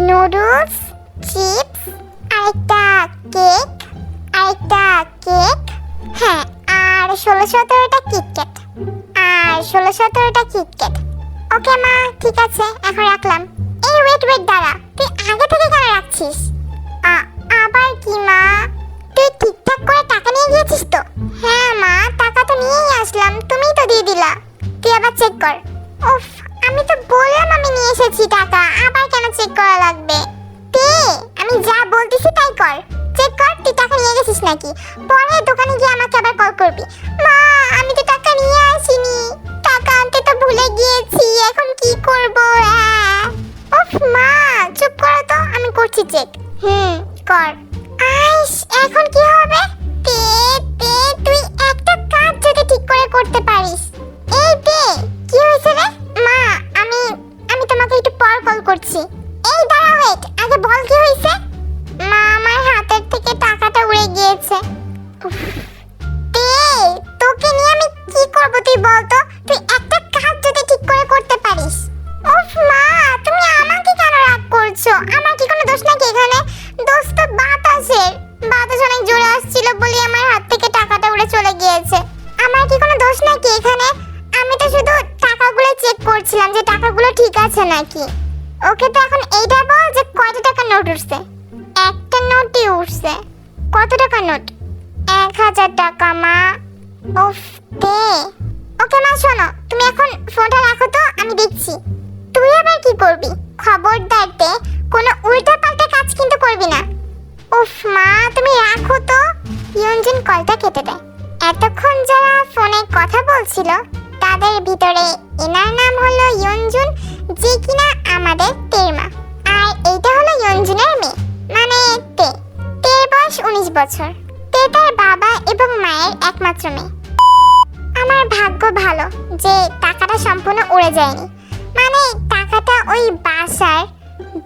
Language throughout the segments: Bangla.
নুডলস, চিপস, আরেকটা কেক আরেকটা কেক। হ্যাঁ আর ষোলো সতেরোটা কিটক্যাট আর ষোলো সতেরোটা কিটক্যাট ওকে মা, ঠিক আছে, এখন রাখলাম। এই ওয়েট ওয়েট দাঁড়া, তুই আগে থেকে কেন রাখছিস? আবার কি মা? তুই ঠিকঠাক করে টাকা নিয়ে গিয়েছিস তো? হ্যাঁ মা, টাকা তো নিয়েই আসলাম, তুমিই তো দিয়ে দিলা। তুই আবার চেক কর। উফ আমি তো বললাম আমি নিয়ে এসেছি টাকা, আবার কেন চেক করা লাগবে? তে আমি যা বলতেছি তাই কর। চেক কর, তুই টাকা নিয়ে গেছিস নাকি? পরে দোকানে গিয়ে আমাকে আবার কল করবি। মা, আমি তো টাকা নিয়ে আসিনি। টাকা আনতে তো ভুলে গিয়েছি, এখন কি করব! উফ, মা, চুপ করো তো, আমি করছি চেক হুম, কর। আইস, এখন কি হবে? এখন ফোনটা রাখো তো, আমি দেখছি। তুই আবার কি করবি? খবরদার কোনো উল্টা পাল্টা কাজ কিন্তু করবি না। উফ মা, তুমি রাখো তো। ইয়ঞ্জন কলটা কেটে দেয়। এতক্ষণ যারা ফোনে কথা বলছিল, তাদের ভিতরে এনার নাম হলো ইয়ঞ্জুন, যে কিনা আমাদের তেরমা। আর এইটা হলো ইয়ঞ্জুনের মেয়ে মানে তে। তের বয়স উনিশ বছর। তে তার বাবা এবং মায়ের একমাত্র মেয়ে। আমার ভাগ্য ভালো যে টাকাটা সম্পূর্ণ উড়ে যায়নি। মানে টাকাটা ওই বাসার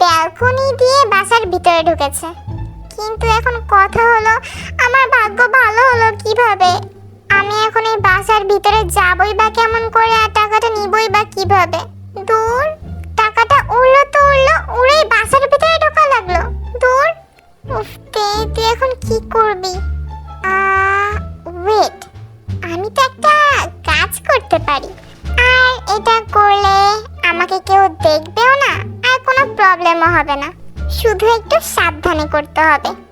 ব্যালকনি দিয়ে বাসার ভিতরে ঢুকেছে। কিন্তু এখন কথা হলো, আমার ভাগ্য ভালো হলো কীভাবে? আমি এখন এই বাসার ভিতরে যাবই বা কেমন করে আর টাকাটা নিবই বা কীভাবে? দূর, টাকাটা উড়লো তো উড়লো, উড়েই বাসার ভিতরে ঢোকা লাগল। দূর? উফ তুই এখন কি করবি? করতে হবে।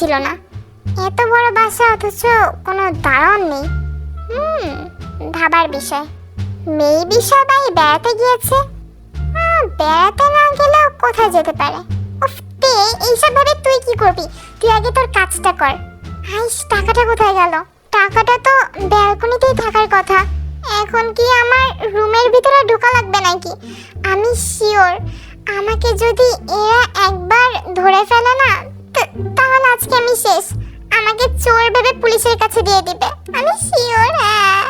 ছিল না। এত বড় বাসা অথচ কোনো দারোয়ান নেই। হুম, ভাবার বিষয়। মেয়ে বিষয় সবাই বেড়াতে গিয়েছে। বেড়াতে না গেলেও কোথায় যেতে পারে? উফ, তে, এইসব ভাবে তুই কি করবি? তুই আগে তোর কাজটা কর। আইস, টাকাটা কোথায় গেল? টাকাটা তো ব্যালকনিতেই থাকার কথা। এখন কি আমার রুমের ভিতরে ঢোকা লাগবে নাকি? আমি শিওর, আমাকে যদি এরা একবার ধরে ফেলে না তাহলে আজকে আমি শেষ। আমাকে চোর ভেবে পুলিশের কাছে দিয়ে দিবে। আমি শিওর হ্যাঁ।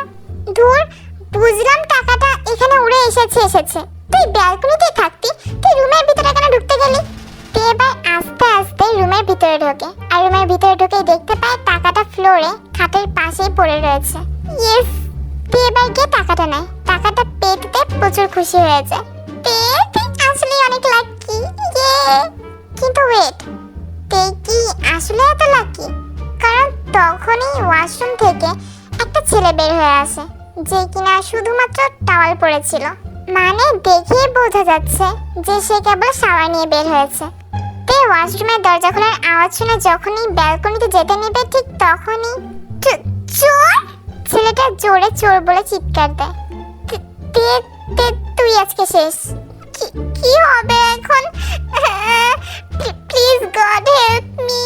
ধুর, বুঝলাম টাকাটা এখানে উড়ে এসেছে এসেছে। তুই ব্যালকনিতে থাকতি, তুই রুমের ভিতরে কেন ঢুকতে গেলি? তে আস্তে আস্তে রুমের ভিতরে ঢোকে, আর রুমের ভিতরে ঢুকে দেখতে পায় টাকাটা ফ্লোরে, খাটের পাশেই পড়ে রয়েছে। ইয়েস তে এবার গিয়ে টাকাটা নেয়? টাকাটা পেতে প্রচুর খুশি হয়ে তে তুই আসলে অনেক লাকি ইয়ে। কিন্তু ওয়েট আসলে এত লাকি কারণ তখনই ওয়াশরুম থেকে একটা ছেলে বের হয়ে আসে, যে কিনা শুধুমাত্র টাওয়াল পরেছিল। মানে দেখেই বোঝা যাচ্ছে যে সে কেবল শাওয়ার নিয়ে বের হয়েছে। তে ওয়াশরুমের দরজা খোলার আওয়াজ শুনে যখনই ব্যালকনিতে যেতে নেবে, ঠিক তখনই চোর! ছেলেটা জোরে চোর বলে চিৎকার দেয়। তুই আজকে শেষ। কি হবে এখন? প্লিজ গড হেল্প মি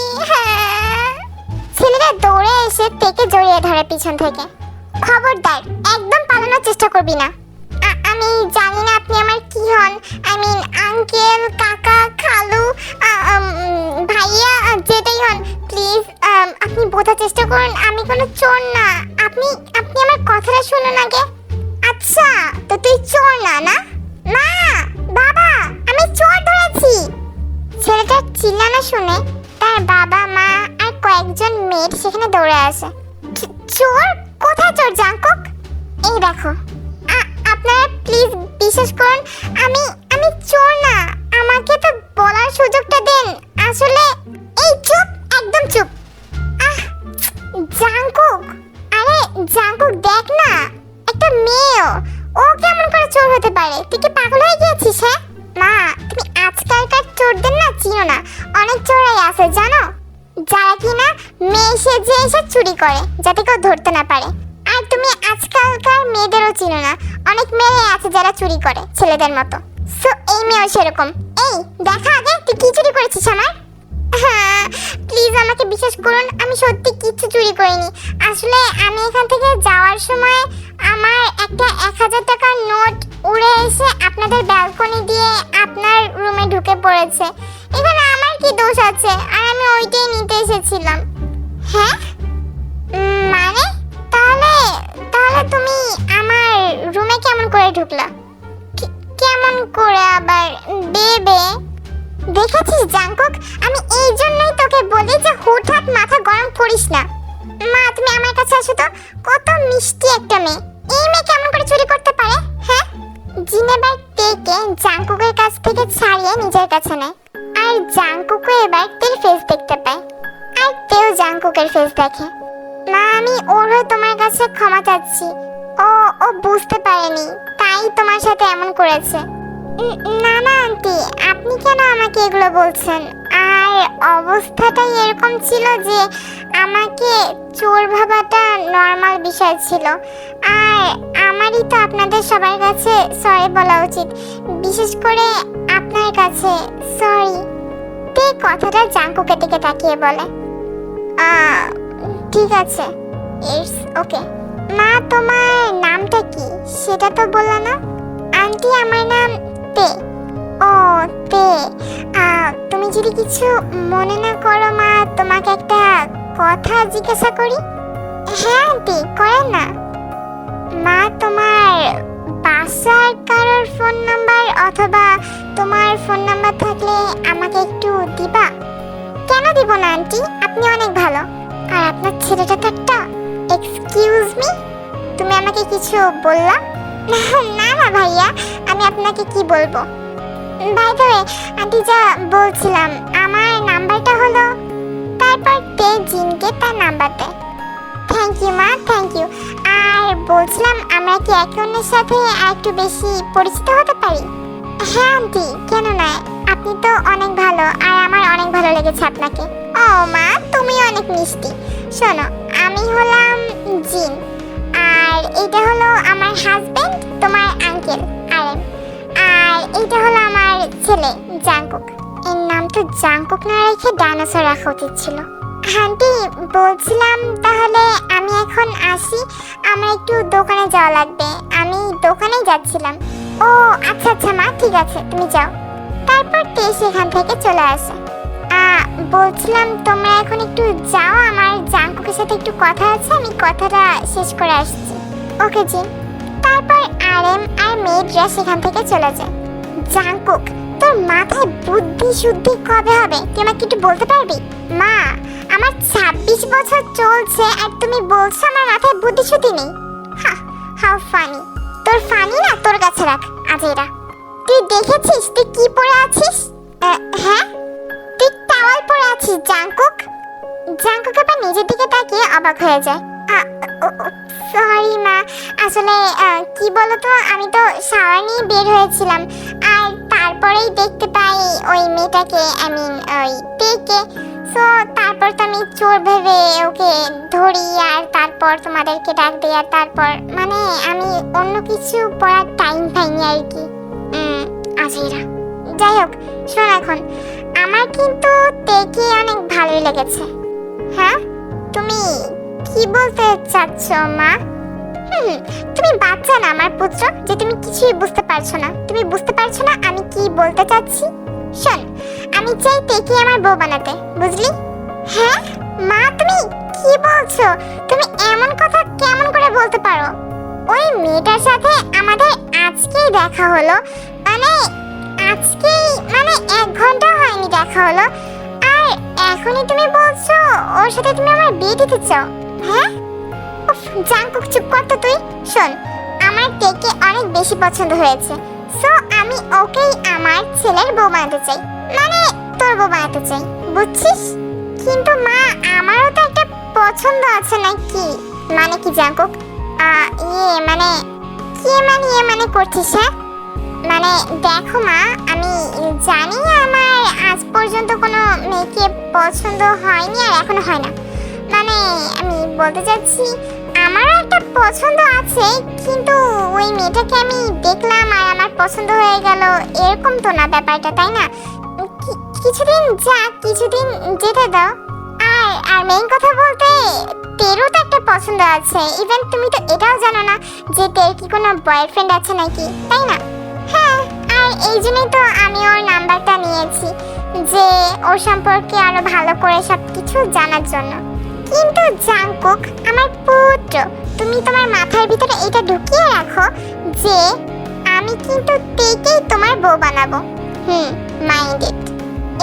ছেলেটা দৌড়ে এসে তেকে জড়িয়ে ধরে পিছন থেকে। খবরদার, একদম পালানোর চেষ্টা করবি না। আমি জানি না আপনি আমার কি হন। আই মিন আঙ্কেল কাকা, খালু ভাইয়া, যেটাই হন প্লিজ আপনি বোঝার চেষ্টা করুন, আমি কোনো চোর না। আপনি আপনি আমার কথাটা শুনুন আগে। আচ্ছা তো তুই চোর না না? শুনে তার বাবা, মা আর কয়েকজন মেয়ের সেখানে দৌড়ে আসে। চোর? কোথায় চোর জাঙ্কুক এই দেখো আপনারা প্লিজ বিশ্বাস করুন, আমি আমি চোর না। আমাকে তো বলার সুযোগটা দেন। আসলে এই চুপ, একদম চুপ। আহ জাঙ্কুক আরে জাঙ্কুক দেখ না, একটা মেয়েও। ও কেমন করে চোর হতে পারে? তুই কি পাগল হয়ে গিয়েছিস হ্যাঁ? মা, তুমি আজকালকার চোরদের না, চিনো না। অনেক চোরাই আছে, জানো? যারা কিনা মেয়ে সেজে এসে চুরি করে, যাতে কেউ ধরতে না পারে। আর তুমি আজকালকার মেয়েদেরও চিনো না। অনেক মেয়ে আছে যারা চুরি করে, ছেলেদের মতো। সো এই মেয়েও সেরকম। এই, দেখা আগে, তুই কি চুরি করেছিস আমার? প্লিজ আমাকে বিশ্বাস করুন, আমি সত্যি কিচ্ছু চুরি করিনি। আসলে আমি এখান থেকে যাওয়ার সময় আমার একটা এক হাজার টাকার নোট উড়ে এসে আপনাদের ব্যালকনি দিয়ে আপনার রুমে ঢুকে পড়েছে। এখানে আমার কি দোষ আছে? আর আমি ওইটাই নিতে এসেছিলাম। হ্যাঁ? মানে? তাহলে তাহলে তুমি আমার রুমে কেমন করে ঢুকলা? কেমন করে আবার বেবে দেখেছিস জাঙ্কুক আমি এই জন্যই তোকে বলি যে হুটহাট মাথা গরম করিস না। মা, তুমি আমার কাছে আসো তো। কত মিষ্টি একটা মেয়ে। এই মেয়ে কেমন করে চুরি করতে পারে হ্যাঁ? জিনেবার তেকে জাঙ্কুকের কাছ থেকে ছাড়িয়ে নিজের কাছে নেয়। আর জাঙ্কুকও এবার তের ফেস দেখতে পায়। আর তেও জাঙ্কুকের ফেস দেখে। মা, আমি ওর তোমার কাছে ক্ষমা চাচ্ছি। ও ও বুঝতে পারেনি, তাই তোমার সাথে এমন করেছে। না না, আন্টি, আপনি কেন আমাকে এগুলো বলছেন? আর অবস্থাটাই এরকম ছিল যে আমাকে চোর ভাবাটা নর্মাল বিষয় ছিল। আর আমারই তো আপনাদের সবার কাছে সরি বলা উচিত। বিশেষ করে আপনার কাছে সরি তে কথাটা জাঙ্কুকে দিকে তাকিয়ে বলে। ঠিক আছে। ইটস ওকে মা, তোমার নামটা কি? সেটা তো বললা না। আন্টি, আমার নাম তে ও তে তুমি যদি কিছু মনে না করো মা, তোমাকে একটা কথা জিজ্ঞাসা করি? হ্যাঁ আন্টি, করেন না। মা, তোমার বাসার কারোর ফোন নাম্বার অথবা তোমার ফোন নাম্বার থাকলে আমাকে একটু দিবা? কেন দিব না, আন্টি? আপনি অনেক ভালো। আর আপনার ছেলেটা তো একটা, এক্সকিউজ মি? তুমি আমাকে কিছু বললা? না না ভাইয়া, আমি আপনাকে কি বলব? বাই দ্য যা বলছিলাম, আমার নাম্বারটা হলো তারপর তে জিনকে তার নাম্বার দেয় থ্যাংক ইউ মা থ্যাংক ইউ আর বলছিলাম, আমরা কি একে অন্যের সাথে একটু বেশি পরিচিত হতে পারি? হ্যাঁ আন্টি, কেন নয় আপনি তো অনেক ভালো, আর আমার অনেক ভালো লেগেছে আপনাকে। ও মা তুমি অনেক মিষ্টি। শোনো, আমি হলাম জিন। আর এটা হলো আমার হাজবেন্ড তোমার আঙ্কেল আরেম আর এটা হলো আমার ছেলে জাঙ্কুক এর নাম তো জাঙ্কুক না রেখে ডাইনোসর রাখা উচিত ছিল। আন্টি, বলছিলাম তাহলে আমি এখন আসি। আমার একটু দোকানে যাওয়া লাগবে। আমি দোকানেই যাচ্ছিলাম। ও আচ্ছা আচ্ছা মা, ঠিক আছে, তুমি যাও। তারপর তে সেখান থেকে চলে আসে। বলছিলাম, তোমরা এখন একটু যাও, আমার জাঙ্কুকের সাথে একটু কথা আছে, আমি কথাটা শেষ করে আসছি। ওকে, জিন। তারপর আরএম আর মেয়েরা সেখান থেকে চলে যায়। জাঙ্কুক, তোর মাথায় বুদ্ধি শুদ্ধি কবে হবে? তুই আমাকে একটু বলতে পারবি? মা, আমার ছাব্বিশ বছর চলছে আর তুমি বলছো আমার মাথায় বুদ্ধি শুদ্ধি নেই? How funny. তোর ফানি না, তোর কাছে রাখ, আজেরা। তুই দেখেছিস, তুই কি পরে আছিস? আছিস জাঙ্কুক জাঙ্কুক আবার নিজের দিকে তাকিয়ে অবাক হয়ে যায়। সরি মা। আসলে কি বলতো আমি তো শাওয়ার নিয়ে বের হয়েছিলাম। আর তারপরেই দেখতে পাই ওই মেয়েটাকে আই মিন ওই পেকে। সো তারপর তো আমি চোর ভেবে ওকে ধরি আর তারপর তোমাদেরকে ডাক দিই আর তারপর মানে আমি অন্য কিছু পড়ার টাইম পাইনি আর কি। উম, যাই হোক শোন এখন। আমার কিন্তু তেকে অনেক ভালোই লেগেছে। হ্যাঁ? তুমি কি বলতে চাচ্ছ, মা? হুম তুমি বাচ্চা না আমার পুত্র, যে তুমি কিছুই বুঝতে পারছ না। তুমি বুঝতে পারছ না আমি কি বলতে চাচ্ছি? শোন, আমি চাই তেকে আমার বউ বানাতে, বুঝলি? হ্যাঁ? মা, তুমি কি বলছো? তুমি এমন কথা কেমন করে বলতে পারো? ওই মেয়েটার সাথে আমাদের আজকেই দেখা হলো। মানে আজকেই মানে এক ঘণ্টা হয়নি দেখা হলো। আর এখনই তুমি বলছো ওর সাথে তুমি আমার বিয়ে দিতে চাও। হ্যাঁ? জাংকুক চুপ কর তো তুই। শোন আমার টেকে অনেক বেশি পছন্দ হয়েছে। সো আমি ওকেই আমার ছেলের বউ বানাতে চাই। মানে তোর বউ বানাতে চাই বুঝছিস? কিন্তু মা আমারও তো একটা পছন্দ আছে নাকি মানে কি আহ, ইয়ে মানে কি মানে ইয়ে মানে করছিস হ্যাঁ? মানে দেখো মা, আমি জানি আমার আজ পর্যন্ত কোনো মেয়েকে পছন্দ হয়নি আর এখনও হয় না। মানে আমি বলতে চাচ্ছি, আমারও একটা পছন্দ আছে, কিন্তু ওই মেয়েটাকে আমি দেখলাম আর আমার পছন্দ হয়ে গেল। এরকম তো না ব্যাপারটা, তাই না? কিছুদিন যাক কিছুদিন যেতে দাও। আর আর মেইন কথা বলতে তেরও তো একটা পছন্দ আছে। ইভেন তুমি তো এটাও জানো না যে তের কি কোনো বয়ফ্রেন্ড আছে নাকি, তাই না? হ্যাঁ আর এই জন্যই তো আমি ওর নাম্বারটা নিয়েছি, যে ওর সম্পর্কে আরও ভালো করে সব কিছু জানার জন্য। কিন্তু জাংকুক, আমার পুত্র, তুমি তোমার মাথার ভিতরে এটা ঢুকিয়ে রাখো যে আমি কিন্তু তেকেই তোমার বউ বানাবো। হুম মাইন্ডেড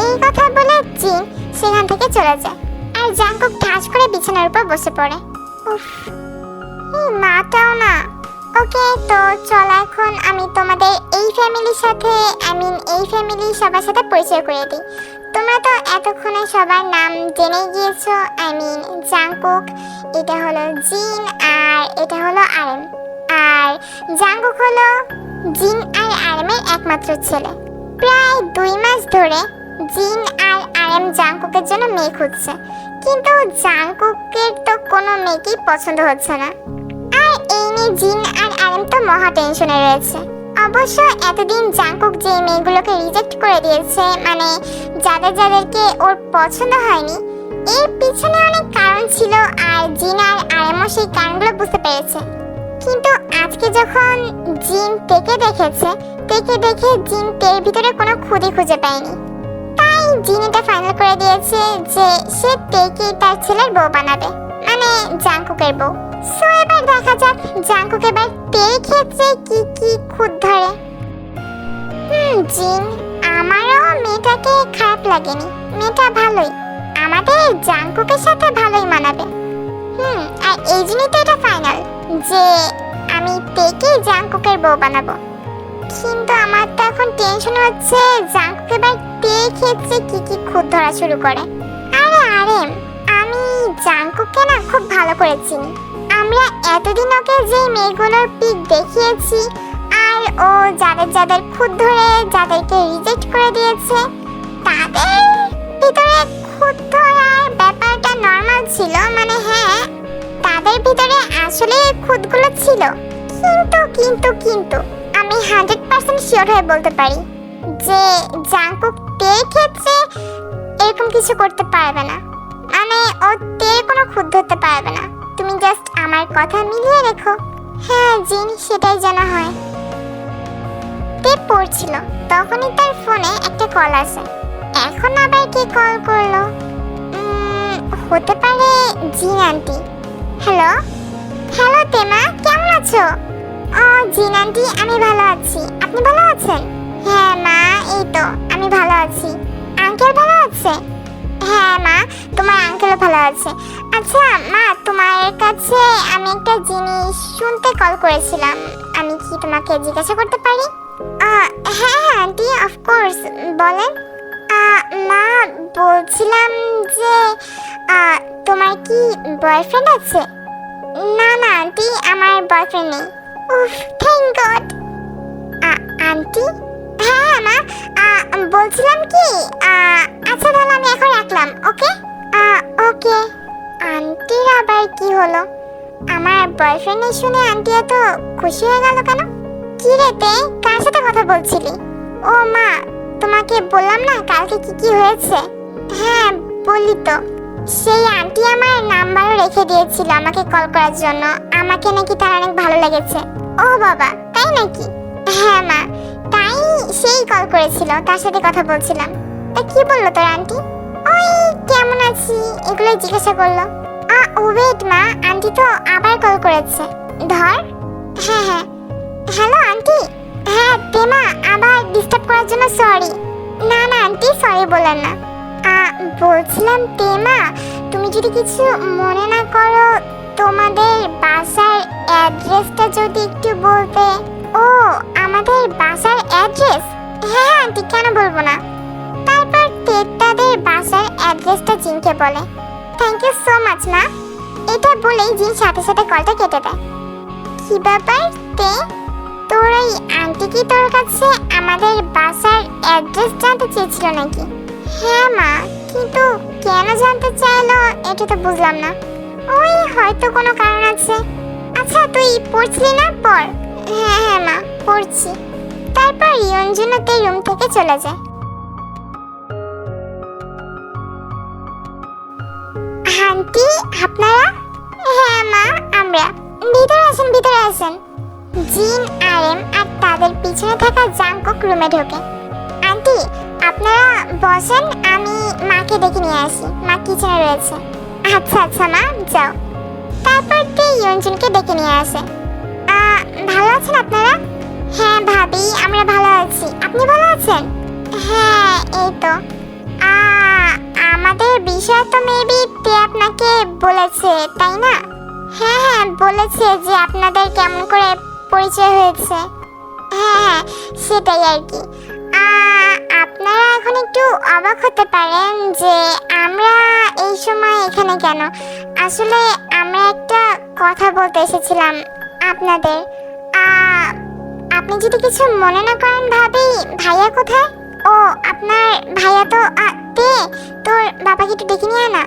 এই কথা বলে জিন সেখান থেকে চলে যায়, আর জাংকুক ঠাস করে বিছানার উপর বসে পড়ে। উফ, এই মাটাও না। ওকে তো চল ফ্যামিলির সাথে আই মিন এই ফ্যামিলি সবার সাথে পরিচয় করে দিই। তোমরা তো এতক্ষণে সবার নাম জেনে গিয়েছো আই মিন জাংকুক এটা হলো জিন আর এটা হলো আরেম। আর জাংকুক হলো জিন আর আরেমের একমাত্র ছেলে। প্রায় দুই মাস ধরে জিন আর আরেম জাংকুকের জন্য মেয়ে খুঁজছে। কিন্তু জাংকুকের তো কোনো মেয়েকেই পছন্দ হচ্ছে না। আর এই নিয়ে জিন আর আরেম তো মহা টেনশনে রয়েছে। অবশ্য এতদিন জাংকুক যে মেয়েগুলোকে রিজেক্ট করে দিয়েছে মানে যাদের যাদেরকে ওর পছন্দ হয়নি, এর পিছনে অনেক কারণ ছিল আর জিন আর আরেমও সেই কারণগুলো বুঝতে পেরেছে। কিন্তু আজকে যখন জিন তেকে দেখেছে তেকে দেখে জিন তের ভিতরে কোনো খুদি খুঁজে পায়নি। তাই জিন এটা ফাইনাল করে দিয়েছে যে সে তেকে তার ছেলের বউ বানাবে। মানে জাংকুকের বউ। সো এবার দেখা যাক জাংকুক এবার তের ক্ষেত্রে কি কি খুদ ধরে। হুম, জিন, আমারও মেয়েটাকে খারাপ লাগেনি। মেয়েটা ভালোই। আমাদের জাংকুকের সাথে ভালোই মানাবে। হুম, আর এই জন্যই তো এটা ফাইনাল, যে আমি তেকে জাংকুকের বউ বানাবো। কিন্তু আমার তো এখন টেনশন হচ্ছে, জাংকুক এবার তে ক্ষেত্রে কি কি খুদ ধরা শুরু করে। আরে আরে আমি জাংকুককে না খুব ভালো করে চিনি আমরা এতদিন ওকে যে মেয়েগুলোর পিক দেখিয়েছি, আর ও যাদের যাদের খুদ ধরে যাদেরকে রিজেক্ট করে দিয়েছে, তাদের ভিতরে খুদ ধরার ব্যাপারটা নর্মাল ছিল মানে হ্যাঁ তাদের ভিতরে আসলে খুদগুলো ছিল। কিন্তু কিন্তু কিন্তু, আমি হান্ড্রেড পার্সেন্ট শিওর হয়ে বলতে পারি যে, জাংকুক তের ক্ষেত্রে এরকম কিছু করতে পারবে না। মানে ও তের কোনো খুদ ধরতে পারবে না। তুমি জাস্ট আমার কথা মিলিয়ে রেখো। হ্যাঁ জিন, সেটাই জানা হয়। তে পড়ছিল। তখনই তার ফোনে একটা কল আসে। এখন আবার কে কল করল? হতে পারে জিন আন্টি। হ্যালো? হ্যালো, তেমা, কেমন আছো? ও, জিন আন্টি, আমি ভালো আছি। আপনি ভালো আছেন? হ্যাঁ মা, এই তো, আমি ভালো আছি। আঙ্কেল ভালো আছে? হ্যাঁ মা, তোমার আঙ্কেলও ভালো আছে। আচ্ছা মা, তোমার কাছে আমি একটা জিনিস শুনতে কল করেছিলাম। আমি কি তোমাকে জিজ্ঞাসা করতে পারি? হ্যাঁ হ্যাঁ আন্টি অফকোর্স বলেন। মা, বলছিলাম যে তোমার কি বয়ফ্রেন্ড আছে? না না আন্টি আমার বয়ফ্রেন্ড নেই। উফ থ্যাংক গড আন্টি হ্যাঁ মা বলছিলাম কি আচ্ছা তাহলে আমি এখন রাখলাম, ওকে? ওকে। আন্টির আবার কি হলো? আমার বয়ফ্রেন্ড শুনে আন্টি এত খুশি হয়ে গেল কেন? কি রে তে, কার সাথে কথা বলছিলি? ও মা, তোমাকে বললাম না কালকে কি কি হয়েছে? হ্যাঁ বললি তো। সেই আন্টি আমার নাম্বারও রেখে দিয়েছিল আমাকে কল করার জন্য। আমাকে নাকি তার অনেক ভালো লেগেছে। ও বাবা, তাই নাকি? হ্যাঁ মা, তাই সেই কল করেছিল, তার সাথে কথা বলছিলাম। তা কি বলল তোর আন্টি ওই কেমন আছি? এগুলো জিজ্ঞাসা করল। আ ওয়েট মা আন্টি তো আবার কল করেছে। ধর। হ্যাঁ হ্যাঁ। হ্যালো আন্টি হ্যাঁ তেমা, আবার ডিস্টার্ব করার জন্য সরি না না আন্টি সরি বলেন না। বলছিলাম তেমা, তুমি যদি কিছু মনে না করো, তোমাদের বাসার অ্যাড্রেসটা যদি একটু বলতে। ও, আমাদের বাসার অ্যাড্রেস হ্যাঁ আন্টি, কেন বলব না? তারপর তেতাদের বাসার অ্যাড্রেসটা জিনকে বলে। থ্যাংক ইউ সো মাচ মা। এটা বলেই জিন সাথে সাথে কলটা কেটে দেয়। কি ব্যাপার, তে? তোর ওই আন্টি কি তোর কাছে আমাদের বাসার অ্যাড্রেস জানতে চেয়েছিল নাকি? হ্যাঁ মা, কিন্তু কেন জানতে চাইলো এটা তো বুঝলাম না। ওই হয়তো কোনো কারণ আছে। আচ্ছা তুই পড়ছিলি না? পড়। হ্যাঁ হ্যাঁ মা, পড়ছি। তারপর ইয়ঞ্জনতে রুম থেকে চলে যায়। আন্টি, আপনারা? হ্যাঁ মা, আমরা। ভিতরে আসেন ভিতরে আসেন। জিন আর এম আর তাদের পিছনে থাকা জাঙ্কক রুমে ঢোকে। আন্টি, আপনারা বসেন, আমি মাকে ডেকে নিয়ে আসি। মা কিচেনে রয়েছে। আচ্ছা আচ্ছা মা, যাও। তারপর তে ইয়ঞ্জনকে ডেকে নিয়ে আসে। ভালো আছেন আপনারা? হ্যাঁ ভাবি আমরা ভালো আছি। আপনি ভালো আছেন? হ্যাঁ এই তো। আ, আমাদের বিষয় তো মেবি তে আপনাকে বলেছে তাই না? হ্যাঁ হ্যাঁ বলেছে যে আপনাদের কেমন করে পরিচয় হয়েছে। হ্যাঁ হ্যাঁ সেটাই আর কি। আ, আপনারা এখন একটু অবাক হতে পারেন যে আমরা এই সময় এখানে কেন? আসলে আমরা একটা কথা বলতে এসেছিলাম আপনাদের। আপনি যদি কিছু মনে না করেন ভাবি, ভাইয়া কোথায়? ও, আপনার ভাইয়া তো তে, তোর বাবাকে একটু ডেকে নিয়ে না।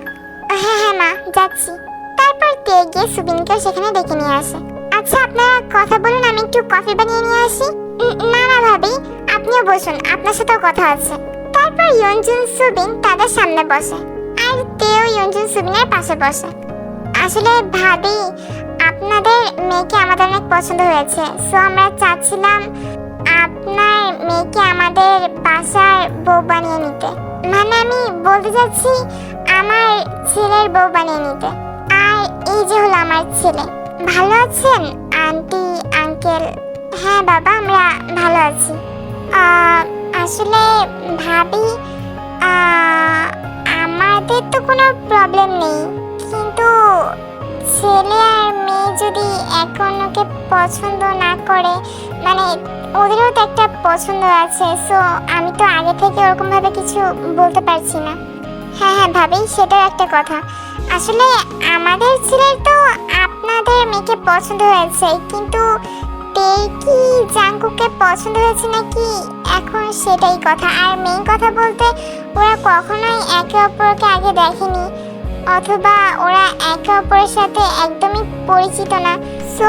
হ্যাঁ হ্যাঁ মা, যাচ্ছি। তারপর তে গিয়ে সুবিনকেও সেখানে ডেকে নিয়ে আসে। আচ্ছা আপনারা কথা বলুন, আমি একটু কফি বানিয়ে নিয়ে আসি। না না, ভাবি, আপনিও বসুন, আপনার সাথেও কথা আছে। তারপর ইয়ঞ্জুন সুবিন তাদের সামনে বসে। আর তেও ইয়ঞ্জুন সুবিনের পাশে বসে। আসলে ভাবি আপনাদের মেয়েকে আমাদের অনেক পছন্দ হয়েছে। সো আমরা চাচ্ছিলাম আপনার মেয়েকে আমাদের বাসার বউ বানিয়ে নিতে। মানে আমি বলতে চাচ্ছি আমার ছেলের বউ বানিয়ে নিতে। আর এই যে হলো আমার ছেলে। ভালো আছেন? Auntie, uncle? হ্যাঁ বাবা, আমরা ভালো আছি। আসলে ভাবি আমাদের তো কোনো প্রবলেম নেই। কিন্তু ছেলে আর মেয়ে যদি এখন ওকে পছন্দ না করে মানে ওদেরও তো একটা পছন্দ আছে সো আমি তো আগে থেকে ওরকমভাবে কিছু বলতে পারছি না। হ্যাঁ হ্যাঁ ভাবি, সেটাও একটা কথা। আসলে আমাদের ছেলের তো আপনাদের মেয়েকে পছন্দ হয়েছে, কিন্তু কি জাঙ্কুকে পছন্দ হয়েছে নাকি এখন সেটাই কথা। আর মেইন কথা বলতে, ওরা কখনোই একে অপরকে আগে দেখেনি। অথবা ওরা একে অপরের সাথে একদমই পরিচিত না। সো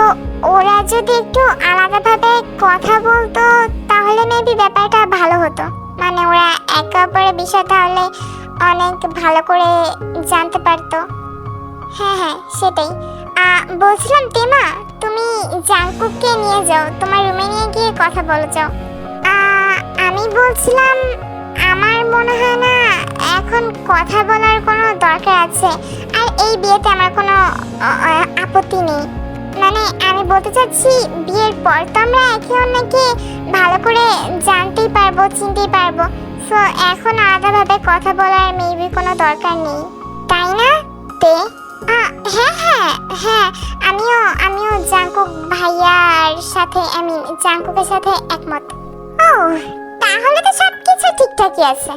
ওরা যদি একটু আলাদাভাবে কথা বলতো, তাহলে মেবি ব্যাপারটা ভালো হতো। মানে ওরা একে অপরের বিষয় তাহলে অনেক ভালো করে জানতে পারতো। হ্যাঁ হ্যাঁ সেটাই। বলছিলাম তেমা তুমি জাংকুককে নিয়ে যাও। তোমার রুমে নিয়ে গিয়ে কথা বলে, যাও। আমি বলছিলাম আমার মনে হয় না এখন কথা বলার কোনো দরকার আছে। আর এই বিয়েতে আমার কোনো আপত্তি নেই। মানে আমি বলতে চাচ্ছি, বিয়ের পর তো আমরা একে অন্যকে ভালো করে জানতেই পারব, চিনতেই পারব। সো এখন আলাদাভাবে কথা বলার মেবি কোনো দরকার নেই। তাই না? তে? হ্যাঁ হ্যাঁ হ্যাঁ আমিও আমিও জাঙ্কুক ভাইয়ার সাথে আমি জাঙ্কুকের সাথে একমত। ও ঠিকঠাকই আছে।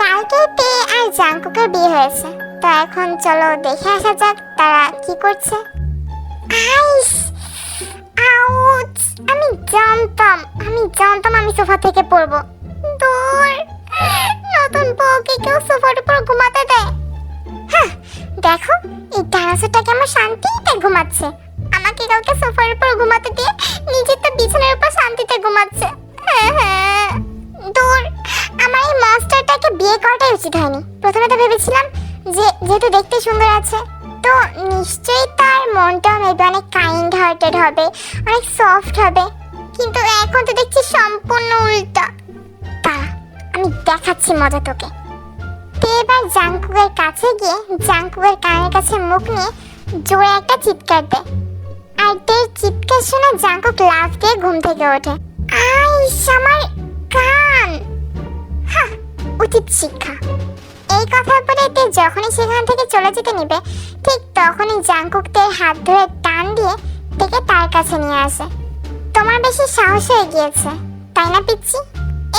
কালকে তে আর জাঙ্কুকের বিয়ে হয়েছে। তো এখন চলো দেখে আসা যাক তারা কি করছে। আমি জানতাম আমি জানতাম আমি সোফা থেকে পড়ব। দূর, নতুন বউকে কেউ সোফার উপর ঘুমাতে দেয়। হ্যাঁ দেখো, এই ডাইনোসরটাকে আমার শান্তিতে ঘুমাচ্ছে। আমাকে কালকে সোফার উপর ঘুমাতে দিয়ে নিজের তো বিছানার উপর শান্তিতে ঘুমাচ্ছে। হ্যাঁ হ্যাঁ। দূর, আমার এই মাস্টারটাকে বিয়ে করাটাই উচিত হয়নি। প্রথমে তো ভেবেছিলাম যে যেহেতু দেখতে সুন্দর আছে, তো নিশ্চয়ই তার মনটা মেবি অনেক কাইন্ড হার্টেড হবে, অনেক সফট হবে। কিন্তু এখন তো দেখছি সম্পূর্ণ উল্টা। দাঁড়া, আমি দেখাচ্ছি মজা তোকে। তে এবার জাংকুকের কাছে গিয়ে, জাংকুকের কানের কাছে মুখ নিয়ে জোরে একটা চিৎকার দেয় আর তের চিৎকার শুনে জাংকুক লাফ দিয়ে ঘুম থেকে ওঠে। আইস, আমার কান হা উচিত শিক্ষা। এই কথা বলে তে যখনই সেখান থেকে চলে যেতে নিবে, ঠিক তখনই জাংকুক তের হাত ধরে টান দিয়ে তেকে তার কাছে নিয়ে আসে। তোমার বেশি সাহস হয়ে গিয়েছে, তাই না পিচ্ছি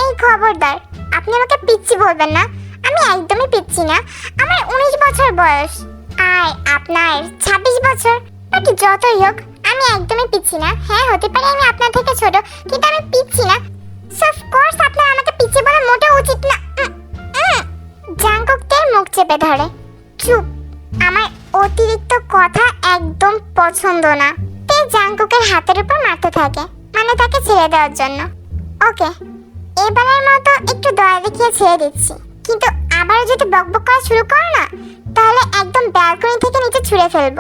এই খবরদার, আপনি আমাকে পিচ্ছি বলবেন না? আমি একদমই পিচ্ছি না, আমার উনিশ বছর বয়স। আর আপনার ছাব্বিশ বছর, বাট যতই হোক, আমি একদমই পিচ্ছি না। হ্যাঁ হতে পারে আমি আপনার থেকে ছোট, কিন্তু আমি পিচ্ছি না। সো আপনার আমাকে পিচ্ছি বলা মোটেও উচিত না। জাংকুক তের মুখ চেপে ধরে। চুপ আমার অতিরিক্ত কথা একদম পছন্দ না। তে জাংকুকের হাতের উপর মারতে থাকে মানে তাকে ছেড়ে দেওয়ার জন্য। ওকে, এবারের মতো একটু দয়া দেখিয়ে ছেড়ে দিচ্ছি। কিন্তু আবারও যদি বকবক করা শুরু করো না, তাহলে একদম ব্যালকনি থেকে নিচে ছুঁড়ে ফেলব।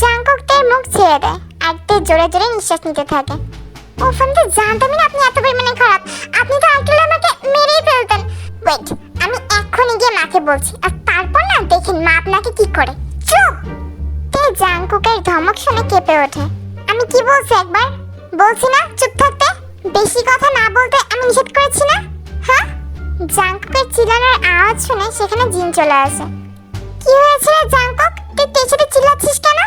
জাংকুক তের মুখ ছেড়ে দেয়, আর জোরে জোরে নিঃশ্বাস নিতে থাকে। ও আমি তো জানতামই না আপনি এত পরিমাণে খারাপ। আপনি তো আসলে আমাকে মেরেই ফেলতেন। ওয়েট আমি এক্ষুনি গিয়ে মাকে বলছি, আর তারপর না দেখেন মা আপনাকে কি করে। চুপ! তে জাংকুকের ধমক শুনে কেঁপে ওঠে। আমি কি বলছি একবার? বলছি না, চুপ থাকতে? বেশি কথা না বলতে আমি নিষেধ করেছি না? হ্যাঁ? জাংকুকের চিল্লানোর আওয়াজ শুনে সেখানে জিন চলে আসে। কি হয়েছে জাংকুক? তুই পেছনে চিল্লাচ্ছিস কেন?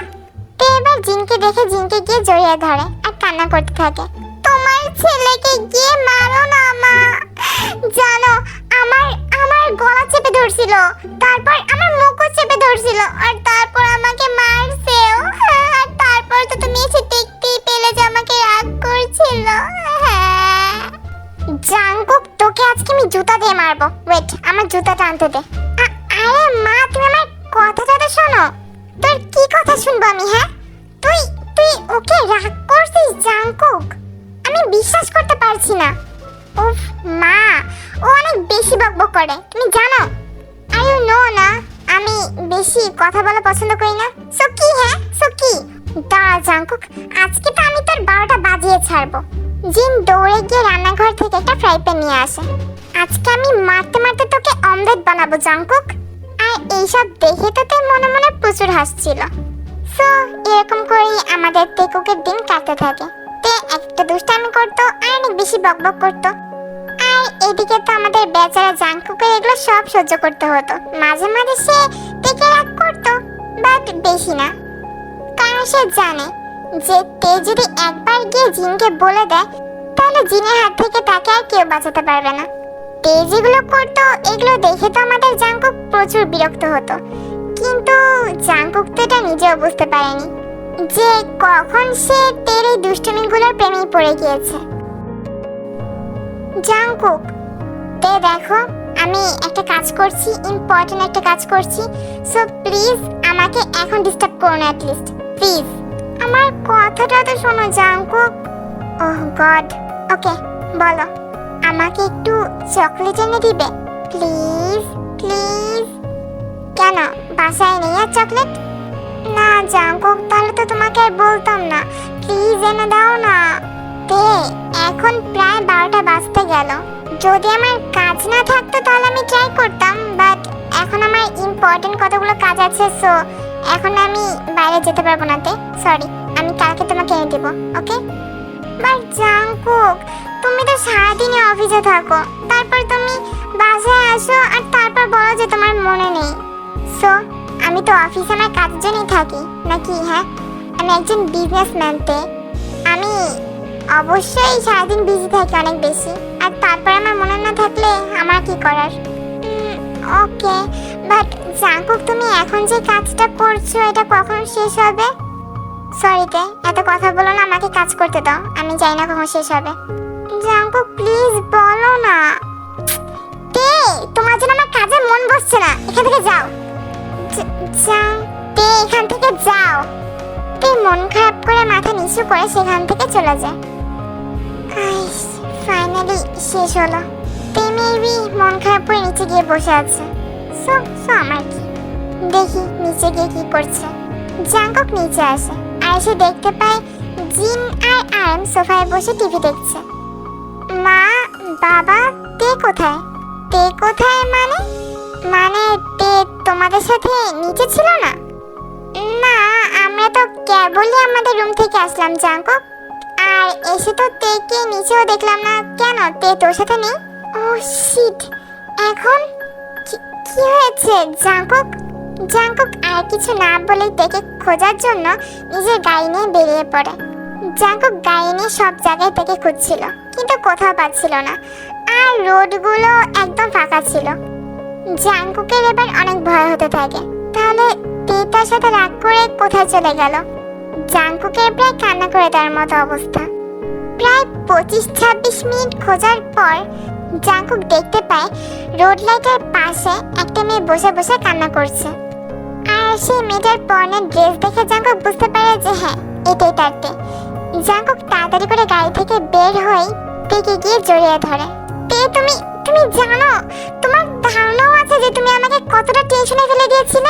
তে এবার জিনকে দেখে জিনকে গিয়ে জড়িয়ে ধরে আর কান্না করতে থাকে? তোমার ছেলেকে গিয়ে মারো না, মা। জানো, আমার আমার গলা চেপে ধরছিল, তারপর আমার মুখও চেপে ধরছিল, আর তারপর আমাকে মারছেও আর তারপর তো তুমি এসে দেখতেই পেলে যে আমাকে রাগ করছিল হ্যাঁ। জাংকুক তোকে আজকে আমি জুতা দিয়ে মারবো। ওয়েট, আমার জুতাটা আনতে দে। আরে মা, তুমি আমার কথাটা শোনো। কি কথা শুনব আমি হ্যাঁ? তুই তুই ওকে রাগ করছিস, জাংকুক? আমি বিশ্বাস করতে পারছি না। উফ, মা, ও অনেক বেশি বকবক করে, তুমি জানো? আই ইউ নো না, আমি বেশি কথা বলা পছন্দ করি না। সো কি হ্যাঁ? সো কি? দাঁড়া, জাংকুক, আজকে তো আমি তোর বারোটা বাজিয়ে ছাড়বো। জিন দৌড়ে গিয়ে রান্নাঘর থেকে একটা ফ্রাই প্যান নিয়ে আসে। আজকে আমি মারতে মারতে তোকে অমলেট বানাবো আর এইসব দেখে তো তোর মনে মনে প্রচুর হাসছিল। সো এরকম করেই আমাদের তেকুকের দিন কাটতে থাকে। তে একটা দুষ্টামি করতো, আর অনেক বেশি বকবক করতো। আর এদিকে তো আমাদের বেচারা জাংকুকের এগুলো সব সহ্য করতে হতো। মাঝে মাঝে সে তেকে রাগ করতো বাট বেশি না। কারণ সে জানে যে তে যদি একবার গিয়ে জিনকে বলে দেয়, তাহলে জিনের হাত থেকে তাকে আর কেউ বাঁচাতে পারবে না। তে যেগুলো করতো, এগুলো দেখে তো আমাদের জাংকুক প্রচুর বিরক্ত হতো। কিন্তু জাংকুক তো এটা নিজেও বুঝতে পারেনি যে কখন সে তের এই দুষ্টুমিগুলোর প্রেমেই পড়ে গিয়েছে। জাংকুক, তে দেখো, আমি একটা কাজ করছি ইম্পর্টেন্ট একটা কাজ করছি সো প্লিজ আমাকে এখন ডিস্টার্ব করো না অ্যাটলিস্ট প্লিজ আমার কথাটা তো শোনো, জাংকুক। ওহ গড ওকে বলো। আমাকে একটু চকলেট এনে দিবে। প্লিজ প্লিজ কেন, বাসায় নেই আর চকলেট না জাংকুক তাহলে তো তোমাকে বলতাম না। প্লিজ এনে দাও না। তে, এখন প্রায় বারোটা বাজতে গেল। যদি আমার কাজ না থাকতো, তাহলে আমি ট্রাই করতাম বাট এখন আমার ইম্পর্টেন্ট কতগুলো কাজ আছে সো এখন আমি বাইরে যেতে পারব না তে। সরি আমি কালকে তোমাকে এনে দেবো ওকে বাট জাংকুক তুমি তো সারাদিনই অফিসে থাকো। তারপর তুমি বাসায় আসো আর তারপর বলো যে তোমার মনে নেই। সো আমি তো অফিসে আমার কাজের জন্যই থাকি, নাকি হ্যাঁ? আমি একজন বিজনেসম্যান তে। আমি অবশ্যই সারাদিন বিজি থাকি অনেক বেশি। আর তারপর আমার মনে না থাকলে আমার কি করার? ওকে বাট জাঙ্কুক, তুমি এখন যে কাজটা করছ, এটা কখন শেষ হবে? সরিতে এত কথা বলো না, আমাকে কাজ করতে দাও। আমি জানি না কখন শেষ হবে। জাঙ্কুক প্লিজ বলো না। তে তোমার জন্য আমার কাজে মন বসছে না। এখান থেকে যাও। যাও তে এখান থেকে যাও। তে মন খারাপ করে মাথা নিচু করে সেখান থেকে চলে যায়। ফাইনালি শেষ হলো। তে মেবি মন খারাপ করে নিচে গিয়ে বসে আছে। সো সো আমার কি? দেখি নিচে গিয়ে কি করছে। জাঙ্কক নিচে আসে। আর এসে দেখতে পায় জিন আর আরম সোফায় বসে টিভি দেখছে। মা, বাবা তে কোথায়? তে কোথায় মানে? মানে তে তোমাদের সাথে নিচে ছিল না? না, আমরা তো কেবলই আমাদের রুম থেকে আসলাম, জাঙ্কক। আর এসে তো তেকে নিচেও দেখলাম না। কেন? তে তোর সাথে নেই? ও শিট এখন কি- হয়েছে, জাঙ্কক? জাঙ্কক, আর কিছু না বলে তেকে খোঁজার জন্য নিজের গাড়ি নিয়ে বেরিয়ে পড়ে। জাঙ্কক গাড়ি নিয়ে সব জায়গায় থেকে খুঁজছিল। কিন্তু কোথাও পাচ্ছিল না। আর রোডগুলো একদম ফাঁকা ছিল। জাঙ্কুকের এবার অনেক ভয় হতে থাকে। তাহলে তেতার সাথে রাগ করে কোথায় চলে গেল? জাঙ্কুকের প্রায় কান্না করে তার মতো অবস্থা। প্রায় পঁচিশ ছাব্বিশ মিনিট খোঁজার পর জাঙ্কুক দেখতে পায় রোড লাইটের পাশে একটা মেয়ে বসে বসে কান্না করছে। আর সেই মেয়েটার পরনের ড্রেস দেখে জাঙ্কুক বুঝতে পারে যে হ্যাঁ এটাই তার জাঙ্কুক তাড়াতাড়ি করে গাড়ি থেকে বের হয়ে তেকে গিয়ে জড়িয়ে ধরে। তে তুমি? তুমি জানো? তোমার ধারণাও আছে যে তুমি আমাকে কতটা টেনশনে ফেলে দিয়েছিলে?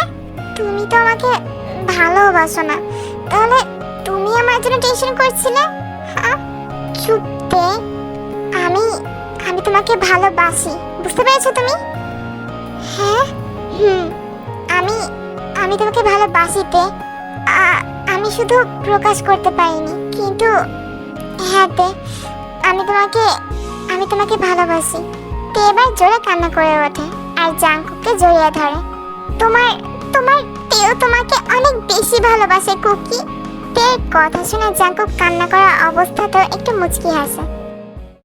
তুমি তো আমাকে ভালোবাসো না। তাহলে তুমি আমার জন্য টেনশন করছিলে? চুপ তে আমি আমি তোমাকে ভালোবাসি। বুঝতে পেরেছ তুমি? হ্যাঁ হুম। আমি আমি তোমাকে ভালোবাসি আ- আমি শুধু প্রকাশ করতে পারিনি, কিন্তু হ্যাঁ তে, আমি তোমাকে আমি তোমাকে ভালোবাসি। তে এবার জোরে কান্না করে ওঠে, আর জাঙ্কুককে জড়িয়ে ধরে। তোমার তোমার তেও তোমাকে অনেক বেশি ভালোবাসে, কুকি। তের কথা শুনে জাঙ্কুক কান্না করা অবস্থাতেও একটু মুচকি হাসে।